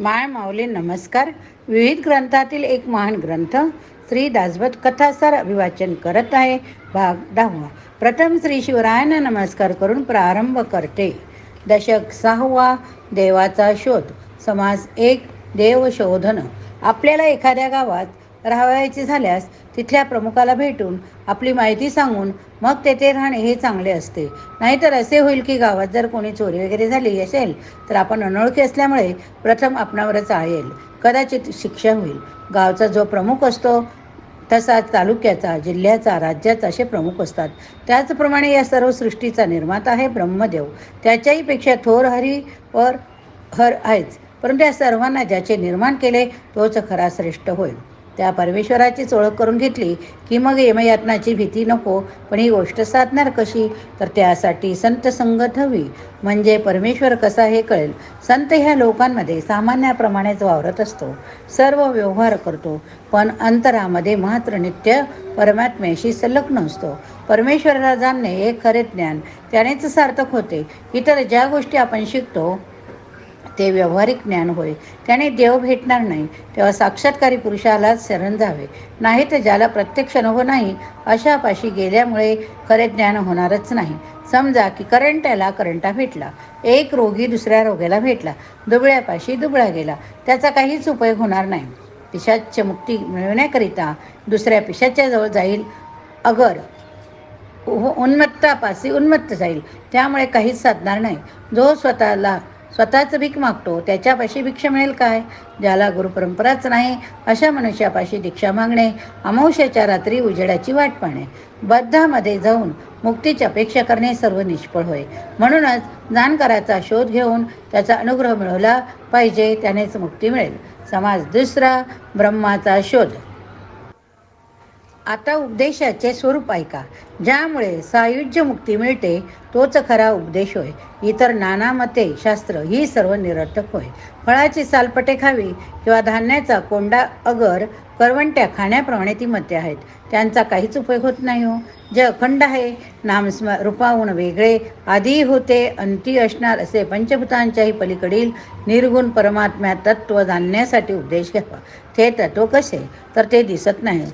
माय माऊली नमस्कार. विविध ग्रंथातील एक महान ग्रंथ श्री दासवत कथासार अभिवाचन करत आहे. भाग दहावा. प्रथम श्री शिवरायांना नमस्कार करून प्रारंभ करते. दशक सहावा. देवाचा शोध. समास एक. देवशोधन आपल्याला एखाद्या गावात राहावयाचे झाल्यास तिथल्या प्रमुखाला भेटून आपली माहिती सांगून मग तेथे राहणे हे चांगले असते. नाहीतर असे होईल की गावात जर कोणी चोरी वगैरे झाली असेल तर आपण अनोळखी असल्यामुळे प्रथम आपणावरच आळेल. कदाचित शिक्षा होईल. गावचा जो प्रमुख असतो तसा तालुक्याचा जिल्ह्याचा राज्याचा असे प्रमुख असतात. त्याचप्रमाणे या सर्व सृष्टीचा निर्माता आहे ब्रह्मदेव. त्याच्याही पेक्षा थोर हरी वर हर आहेच. परंतु या सर्वांना ज्याचे निर्माण केले तोच खरा श्रेष्ठ होईल त्या परमेश्वराचीच ओळख करून घेतली की मग यमयातनाची भीती नको पण ही गोष्ट साधणार कशी? तर त्यासाठी संत संगत हवी. म्हणजे परमेश्वर कसा हे कळेल? संत ह्या लोकांमध्ये सामान्याप्रमाणेच वावरत असतो. सर्व व्यवहार करतो पण अंतरामध्ये मात्र नित्य परमात्म्याशी संलग्न असतो. परमेश्वराला जाणणे हे खरे ज्ञान. त्यानेच सार्थक होते. इतर ज्या गोष्टी आपण शिकतो ते व्यावहारिक ज्ञान होय. त्याने देव भेटणार नाही तेव्हा साक्षात्कारी पुरुषालाच शरण जावे नाही तर ज्याला प्रत्यक्ष अनुभव नाही अशापाशी गेल्यामुळे खरे ज्ञान होणारच नाही. समजा की करंट्याला करंटा भेटला एक रोगी दुसऱ्या रोग्याला भेटला दुबळ्यापाशी दुबळा गेला त्याचा काहीच उपयोग होणार नाही. पिशाच्या मुक्ती मिळवण्याकरिता दुसऱ्या पिशाच्या जवळ जाईल अगर उ- उन्मत्तापासी उन्मत्त जाईल त्यामुळे काहीच साधणार नाही. जो स्वतःला स्वतःच भीक मागतो त्याच्यापाशी भिक्षा मिळेल काय? ज्याला गुरुपरंपराच नाही अशा मनुष्यापाशी दीक्षा मागणे अमावश्याच्या रात्री उजेडाची वाट पाहणे. बद्धामध्ये जाऊन मुक्तीची अपेक्षा करणे सर्व निष्फळ होय. म्हणूनच जाणकाराचा शोध घेऊन त्याचा अनुग्रह मिळवला पाहिजे त्यानेच मुक्ती मिळेल. समाज दुसरा ब्रह्माचा शोध. आता उपदेशाचे स्वरूप ऐका. ज्यामुळे सायुज्य मुक्ती मिळते तोच खरा उपदेश होय. इतर नाना मते शास्त्र ही सर्व निरर्थक होय. फळाची सालपटे खावी किंवा धान्याचा कोंडा अगर करवंट्या खाण्याप्रमाणे ती मते आहेत. त्यांचा काहीच उपयोग होत नाही हो. जे अखंड आहे नामस्म रूपाहून वेगळे आधी होते अंती असणार असे पंचभूतांच्याही पलीकडील निर्गुण परमात्म्या तत्व जाणण्यासाठी उपदेश घ्यावा. ते तत्व कसे? तर ते दिसत नाही.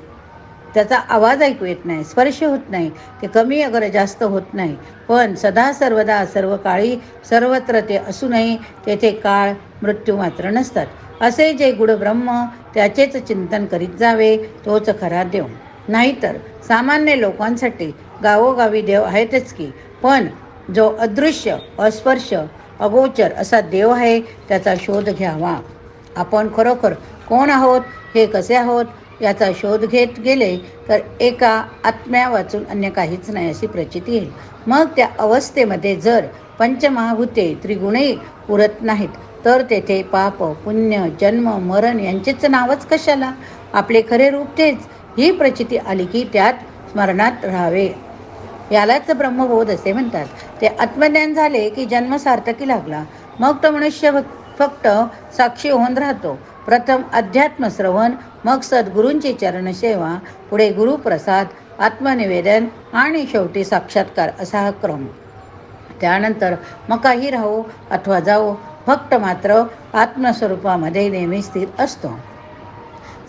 त्याचा आवाज ऐकू येत नाही स्पर्श होत नाही ते कमी अगर जास्त होत नाही. पण सदा सर्वदा सर्व काळी सर्वत्र ते असूनही तेथे काळ मृत्यू मात्र नसतात. असे जे गुड ब्रह्म त्याचेच चिंतन करीत जावे तोच खरा देव. नाहीतर सामान्य लोकांसाठी गावोगावी देव आहेतच की पण जो अदृश्य अस्पर्श अगोचर असा देव आहे त्याचा शोध घ्यावा. आपण खरोखर कोण आहोत हे कसे आहोत याचा शोध घेत गेले तर एका आत्म्या वाचून अन्य काहीच नाही अशी प्रचिती येईल. मग त्या अवस्थेमध्ये जर पंचमहाभूते त्रिगुणही उरत नाहीत तर तेथे पाप पुण्य जन्म मरण यांचेच नावच कशाला? आपले खरे रूप तेच. ही प्रचिती आली की त्यात स्मरणात राहावे. यालाच ब्रह्मबोध असे म्हणतात. ते आत्मज्ञान झाले की जन्म सार्थकी लागला. मग तो मनुष्य फक- फक्त साक्षी होऊन राहतो. प्रथम अध्यात्म श्रवण मग सद्गुरूंची चरणसेवा पुढे गुरुप्रसाद आत्मनिवेदन आणि शेवटी साक्षात्कार असा हा क्रम. त्यानंतर मग काही राहो अथवा जाओ फक्त मात्र आत्मस्वरूपामध्ये नेहमी स्थिर असतो.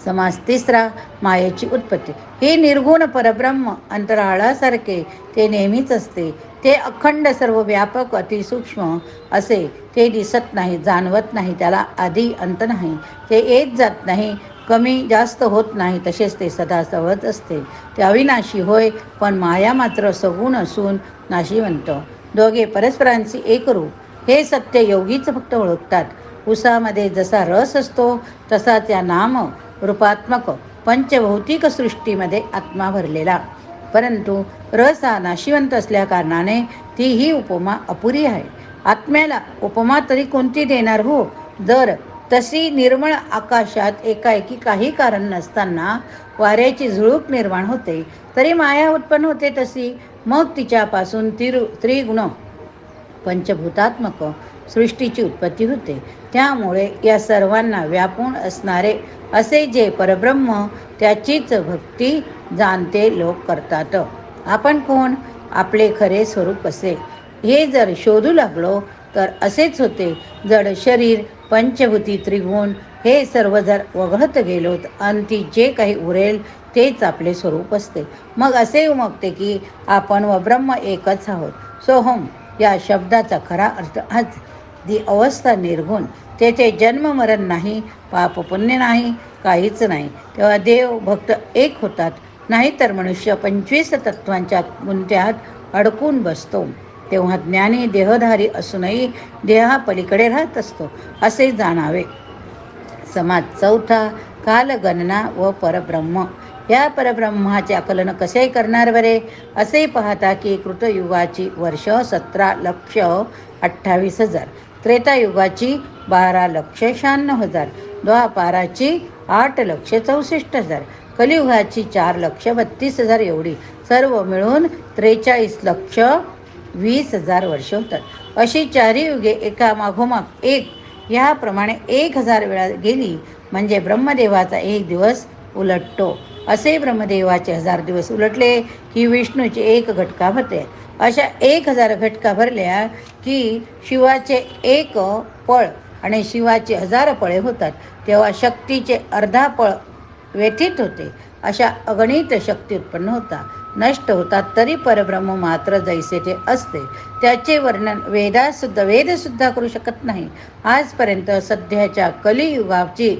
समास तिसरा मायेची उत्पत्ती. हे निर्गुण परब्रह्म अंतराळासारखे ते नेहमीच असते. ते अखंड सर्व व्यापक अतिसूक्ष्म असे. ते दिसत नाही जाणवत नाही त्याला आधी अंत नाही. ते येत जात नाही कमी जास्त होत नाही तसेच ते सदा सवत असते. ते अविनाशी होय पण माया मात्र सगुण असून नाशिवंत. दोघे परस्परांची एकरूप हे सत्य योगीच फक्त ओळखतात. उसामध्ये जसा रस असतो तसा त्या नाम रूपात्मक पंचभौतिक सृष्टीमध्ये आत्मा भरलेला. परंतु रस हा नाशिवंत असल्याकारणाने ती ही उपमा अपुरी आहे. आत्म्याला उपमा तरी कोणती देणार हो? जर तशी निर्मळ आकाशात एकाएकी काही कारण नसताना वाऱ्याची झुळूक निर्माण होते तरी माया उत्पन्न होते तशी. मग तिच्यापासून तिरु त्रिगुण पंचभूतात्मक सृष्टीची उत्पत्ती होते. त्यामुळे या सर्वांना व्यापून असणारे असे जे परब्रह्म त्याचीच भक्ती जाणते लोक करतात. आपण कोण? आपले खरे स्वरूप असे. हे जर शोधू लागलो तर असेच होते. जड शरीर पंचभूती त्रिगुण हे सर्व जर वगळत गेलोत आणि जे काही उरेल तेच आपले स्वरूप असते. मग असे उमगते की आपण व ब्रह्म एकच आहोत. सोहम या शब्दाचा खरा अर्थ आज दी अवस्था निर्गुण. तेथे जन्म मरण नाही पाप पुण्य नाही काहीच नाही. तेव्हा देव भक्त एक होतात नाहीतर मनुष्य पंचवीस तत्वांच्या गुंत्यात अडकून बसतो. तेव्हा ज्ञानी देहधारी असूनही देहापलीकडे राहत असतो असे जाणावे. समाज चौथा कालगणना व परब्रह्म. या परब्रह्माचे आकलन कसे करणार बरे? असे पाहता की कृतयुगाची वर्ष सतरा लक्ष अठ्ठावीस हजार. त्रेतायुगाची बारा लक्ष शहाण्णव हजार. द्वापाराची आठ लक्ष चौसष्ट हजार. कलियुगाची चार लक्ष बत्तीस हजार एवढी. सर्व मिळून त्रेचाळीस लक्ष वीस हजार वर्ष होतात. अशी चारही युगे एका मागोमाग एक. ह्याप्रमाणे एक हजार वेळा गेली. म्हणजे ब्रह्मदेवाचा एक दिवस उलटतो. असे ब्रह्मदेवाचे हजार दिवस उलटले की विष्णूचे एक घटका भरते अशा एक हजार घटका भरल्या की शिवाचे एक पळ आणि शिवाचे हजार पळे होतात. तेव्हा शक्तीचे अर्धा पळ व्यथित होते. अशा अगणित शक्ती उत्पन्न होता नष्ट होतात तरी परब्रह्म मात्र जैसे ते असते. त्याचे वर्णन वेदासुद्धा वेदसुद्धा करू शकत नाही. आजपर्यंत सध्याच्या कलियुगाची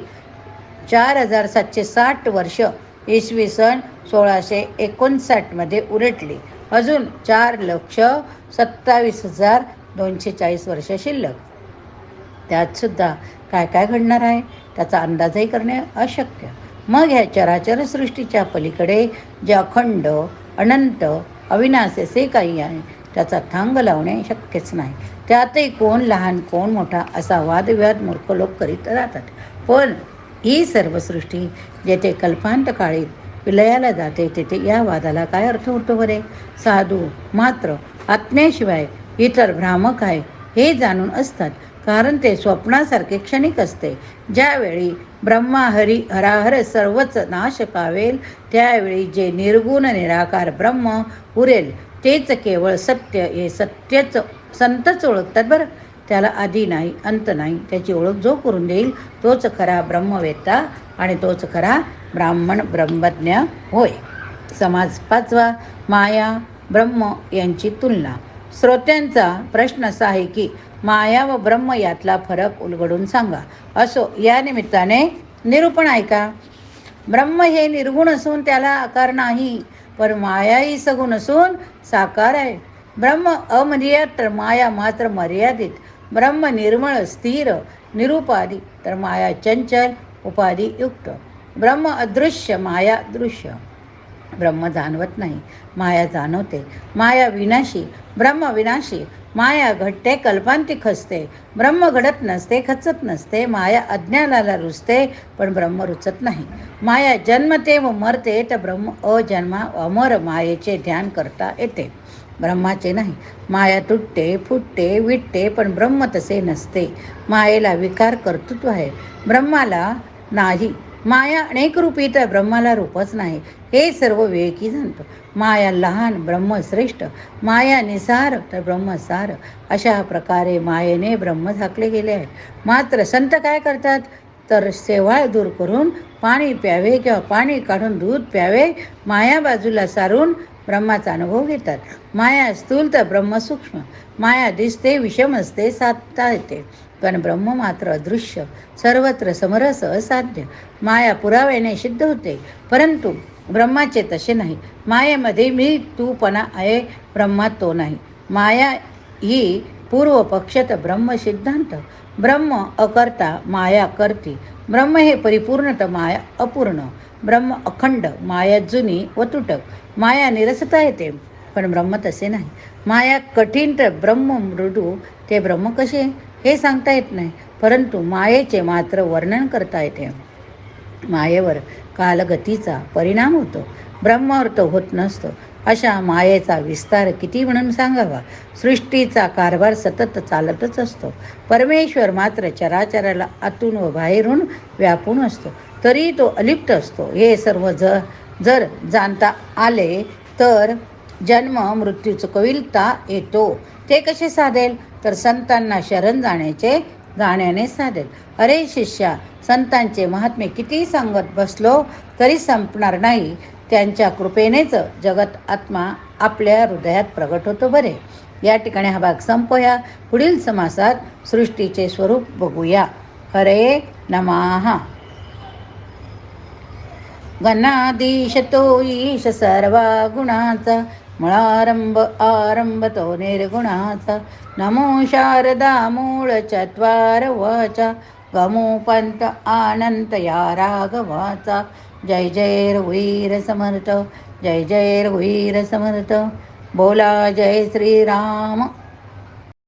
चार हजार सातशे साठ वर्ष इसवी सन सोळाशे एकोणसाठमध्ये उलटली. अजून चार लक्ष सत्तावीस हजार दोनशे चाळीस वर्ष शिल्लक. त्यातसुद्धा काय काय घडणार आहे? त्याचा अंदाजही करणे अशक्य. मग ह्या चराचर सृष्टीच्या पलीकडे जे अखंड अनंत अविनाश असे काही आहे त्याचा थांग लावणे शक्यच नाही. त्यातही कोण लहान कोण मोठा असा वादविवाद मूर्ख लोक करीत राहतात. पण ही सर्व सृष्टी जेथे कल्पांत काळीत विलयाला जाते तेथे या वादाला काय अर्थ होतो बरे? साधू मात्र आत्म्याशिवाय इतर भ्रामक आहे हे जाणून असतात. कारण ते स्वप्नासारखे क्षणिक असते. ज्यावेळी ब्रह्मा हरी हराहर सर्वच नाश पावेल त्यावेळी जे निर्गुण निराकार ब्रह्म उरेल तेच केवळ सत्य हे सत्यच संतच ओळखतात बरं. त्याला आधी नाही अंत नाही त्याची ओळख जो करून देईल तोच खरा ब्रह्मवेत्ता आणि तोच खरा ब्राह्मण ब्रह्मज्ञ होय. समाज पाचवा माया ब्रह्म यांची तुलना. श्रोत्यांचा प्रश्न असा आहे की माया व ब्रह्म यातला फरक उलगडून सांगा. असो या निमित्ताने निरूपण ऐका. ब्रह्म हे निर्गुण असून त्याला आकार नाही पण माया ही सगुण असून साकार आहे. ब्रह्म अमर्याद तर माया मात्र मर्यादित. ब्रह्म निर्मळ स्थिर निरुपाधी तर माया चंचल उपाधियुक्त ब्रह्म अदृश्य माया दृश्य. ब्रह्म जाणवत नाही माया जाणवते. माया विनाशी ब्रह्म विनाशी. माया घडते कल्पांती खचते ब्रह्म घडत नसते खचत नसते. माया अज्ञानाला रुचते पण ब्रह्म रुचत नाही. माया जन्मते व मरते तर ब्रह्म अजन्मा अमर मायेचे ध्यान करता येते. ब्रह्माचे नाही. माया तुटते फुटते विटते पण ब्रह्म तसे नसते. मायेला विकार कर्तृत्व आहे. ब्रह्माला नाही. माया अनेक रूपी तर ब्रह्माला रूपच नाही. हे सर्व विवेकी जाणतो. माया लहान ब्रह्म श्रेष्ठ. माया निसार तर ब्रह्म सार. अशा प्रकारे मायेने ब्रह्म झाकले गेले आहे मात्र संत काय करतात? तर सेवाळ दूर करून पाणी प्यावे किंवा पाणी काढून दूध प्यावे माया बाजूला सारून ब्रह्माचा अनुभव घेतात. माया स्थूल तर ब्रह्म सूक्ष्म माया दिसते विषम असते साधता येते. पण ब्रह्म मात्र अदृश्य सर्वत्र समरस असाध्य. माया पुराव्याने सिद्ध होते. परंतु ब्रह्माचे तसे नाही. मायेमध्ये मी तूपणा आहे ब्रह्मात तो नाही. माया ही पूर्व पक्षत ब्रह्म सिद्धांत. ब्रह्म अकर्ता माया करती. ब्रह्म हे परिपूर्ण तर माया अपूर्ण. ब्रह्म अखंड माया जुनी व तुटक. माया निरसता येते पण ब्रह्म तसे नाही. माया कठीण तर ब्रह्म मृदू ते ब्रह्म कसे? हे सांगता येत नाही परंतु मायेचे मात्र वर्णन करता येते. मायेवर कालगतीचा परिणाम होतो. ब्रह्मार्थ होत नसतो. अशा मायेचा विस्तार किती म्हणून सांगावा? सृष्टीचा कारभार सतत चालतच असतो. परमेश्वर मात्र चराचराला आतून व बाहेरून व्यापून असतो. तरी तो अलिप्त असतो. हे सर्व ज जर जाणता आले तर जन्म मृत्यूचं कविलता येतो. ते कसे साधेल? तर संतांना शरण जाण्याचे गाण्याने साधेल. अरे शिष्या संतांचे महात्मे किती सांगत बसलो तरी संपणार नाही. त्यांच्या कृपेनेच जगत आत्मा आपल्या हृदयात प्रगट होतो बरे. या ठिकाणी हा भाग संपवूया. पुढील समासात सृष्टीचे स्वरूप बघूया. हरे नमाहा गणाधीश तो ईश सर्वा गुणाचा मुळारंभ आरंभ तो निर्गुणाचा. नमो शारदा मूळ चत्वार वाचा गमोपंत आनंत या राघवाचा. जय जय रघुवीर समर्थ जय जय रघुवीर समर्थ बोला जय श्रीराम.